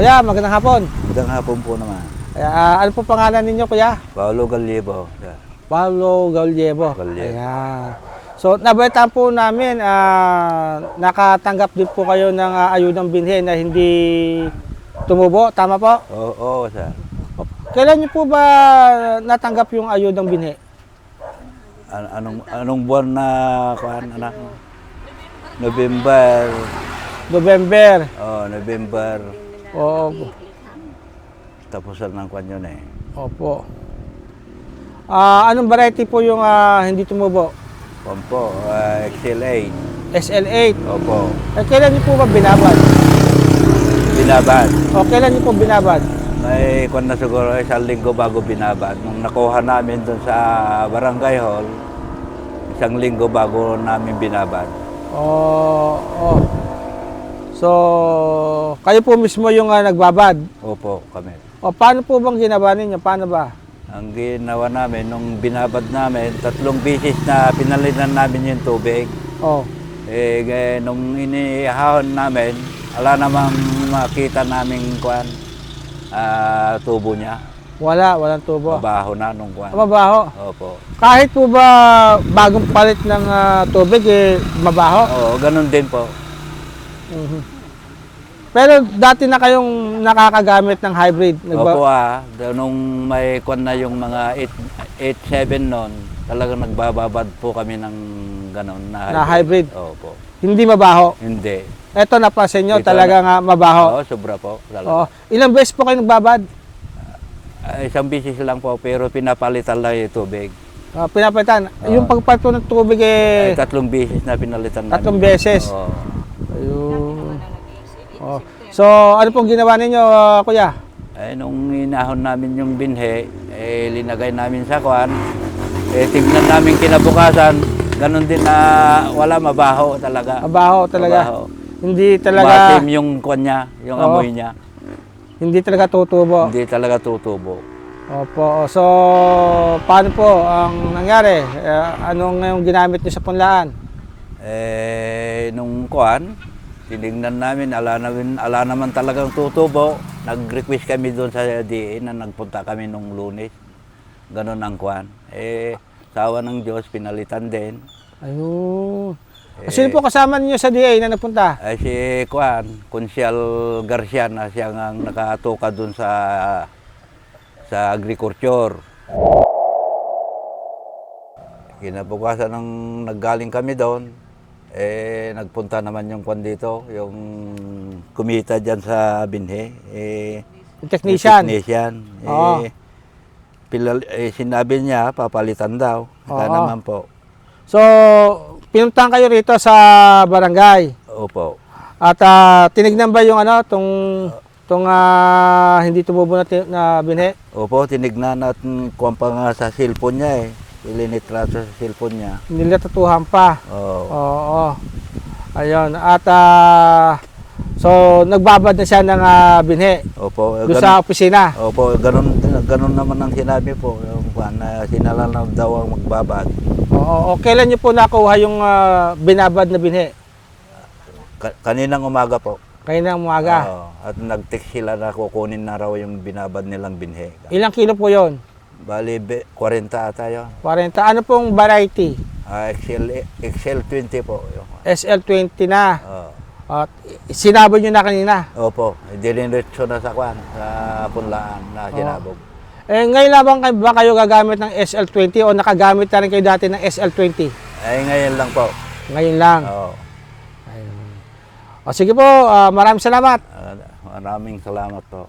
Kuya, magandang hapon. Magandang hapon po naman. Ah, ano po pangalan ninyo, kuya? Paolo Galibo. Pablo. Gauliebo. Ayan. So, nabalitaan po namin, ah, nakatanggap din po kayo ng ah, ayudang binhi na hindi tumubo. Tama po? Oo, oo, sir. Kailan niyo po ba natanggap yung ayudang binhi? An- anong, anong buwan na, kuan, anak? November. November. Oh, November. Oo. Tapusan ng kuan yun eh. Opo. Ah, anong variety po yung ah, hindi tumubo? Kuan po, uh, XL8. SL8. Opo. Eh, kailan niyo po ba binabad? Binabad. O, kailan niyo po binabad? May kuan na siguro isang linggo bago binabad. Nung nakuha namin doon sa barangay hall, isang linggo bago namin binabad. Oh, oh. So, kayo po mismo yung ah, nagbabad. Opo, kami. O, paano po bang ginawa ninyo? Paano ba? Ang ginawa namin, nung binabad namin, tatlong bisis na pinalitan namin yung tubig. Oh, Eh, eh, nung inihahon namin, ala namang makita naming kwan, ah, tubo niya. wala, walang tubo. Mabaho na nung kwan. Mabaho. Opo. Kahit po ba bagong palit ng ah, tubig, eh, mabaho? Oo, ganun din po. Mhm. Pero dati na kayong nakakagamit ng hybrid. Nagba- Opo ah, nung may kwan na yung mga 8-7 noon, talagang nagbababad po kami ng ganun na hybrid. Na hybrid? Opo. Hindi mabaho. Hindi. Eto napansin nyo, Dito talaga nga mabaho. Oo, sobra po. Oo. Talaga. Ilang beses po kayo nagbabad? Ah, isang bisis lang po, pero pinapalitan lang yung tubig. Ah, pinapalitan. Yung pagpalit po ng tubig Ay, eh, tatlong bisis na pinalitan namin. tatlong beses. Oo. Ayun. Oh. So, ano pong ginawa ninyo, ah, kuya? Eh, nung inahon namin yung binhe, eh, linagay namin sa kwan. Eh, tignan namin kinabukasan, ganun din na wala, mabaho talaga. Mabaho talaga. Mabaho. Hindi talaga, Matim yung kwan niya, yung Oo. amoy niya. hindi talaga tutubo. Hindi talaga tutubo. Opo. So, paano po ang nangyari? Eh, anong yung ginamit niyo sa punlaan? Eh, nung kwan, tinignan namin, ala, namin, ala naman talagang tutubo. Nag-request kami doon sa DA na nagpunta kami nung lunes. Ganon ang kwan. Eh, sawa ng Diyos, pinalitan din. Ayun. Eh, Sino po kasama niyo sa DA na nagpunta? Ay si Kwan, Consial Garcia na siya ang nakatuka doon sa sa agriculture. Kinabukasan ng naggaling kami doon, eh nagpunta naman yung kwan dito, yung kumita diyan sa Binhe. Eh, Yung technician. technician. Oo. Eh, pilal, eh, sinabi niya, papalitan daw. Oo. naman po. So, pinuntahan kayo rito sa barangay. Opo. At ah, tinignan ba yung ano, tong tong ah, hindi tumubo na, ti- na binhi? Opo, tinignan at kuwan pa nga sa cellphone niya eh. Ilinitrato sa cellphone niya. Nilatutuhan pa. Oo. Oo. Ayun. At ah, so nagbabad na siya ng ah, binhi Opo, eh, doon ganun, sa opisina. opo, ganun, ganun naman ang sinabi po. Yung kuwan na sinalalaw daw ang magbabad. Oo. O, kailan niyo po nakuha yung ah, binabad na binhi? Ka- kaninang umaga po. Kayo ng umaga. Oo. at nag-text sila na kukunin na raw yung binabad nilang binhe. Ilang kilo po yon? Bali, be- 40 ata yun. 40. Ano pong variety? Ah, XL, XL20 po. Yung, SL20 na. Oo. At sinabog niyo na kanina. Opo, diniretso na sa kwan, sa punlaan na sinabog. Eh, ngayon lamang kayo, ba kayo gagamit ng SL20 o nakagamit na rin kayo dati ng SL20? Ay, ngayon lang po. Ngayon lang. Oo. O sige po, ah, maraming salamat. Ah, maraming salamat po.